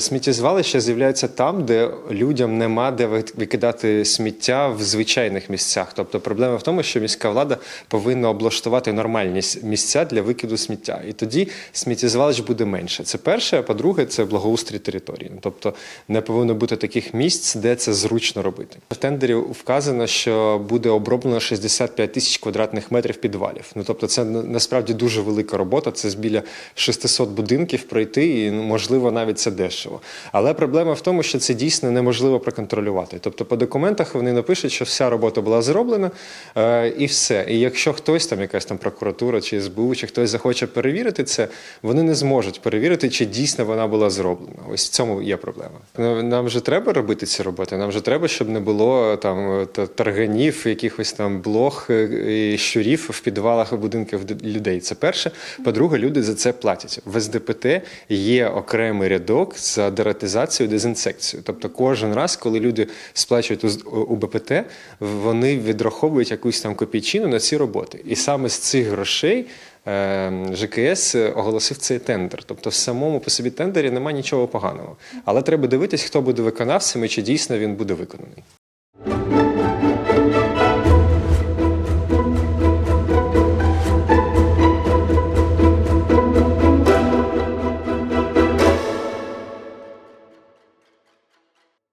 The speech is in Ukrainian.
Сміттєзвалища з'являються там, де людям нема де викидати сміття в звичайних місцях. Тобто проблема в тому, що міська влада повинна облаштувати нормальні місця для викиду сміття. І тоді сміттєзвалищ буде менше. Це перше, а по-друге, це благоустрій території. Тобто не повинно бути таких місць, де це зручно робити. В тендері вказано, що буде оброблено 65 тисяч квадратних метрів підвалів. Ну тобто, це насправді дуже велика робота. Це з біля 600 будинків пройти, і ну, можливо навіть це дешево. Але проблема в тому, що це дійсно неможливо проконтролювати. Тобто, по документах вони напишуть, що вся робота була зроблена, е, і все. І якщо хтось там, якась там прокуратура чи СБУ, чи хтось захоче перевірити це, вони не зможуть перевірити, чи дійсно вона була зроблена. Ось в цьому є проблема. Ну, Нам же треба робити ці роботи. Нам же треба, щоб не було там тарганів, якихось там блох е, і щурів в підвалах будинків людей. Це перше. По-друге, люди за це платять. В СДПТ є окремий рядок за дератизацію, дезінсекцію. Тобто, кожен раз, коли люди сплачують у- у БПТ, вони відраховують якусь там копійчину на ці роботи. І саме з цих грошей. е, ЖКС оголосив цей тендер. Тобто, в самому по собі тендері немає нічого поганого. Але треба дивитись, хто буде виконавцем і чи дійсно він буде виконаний.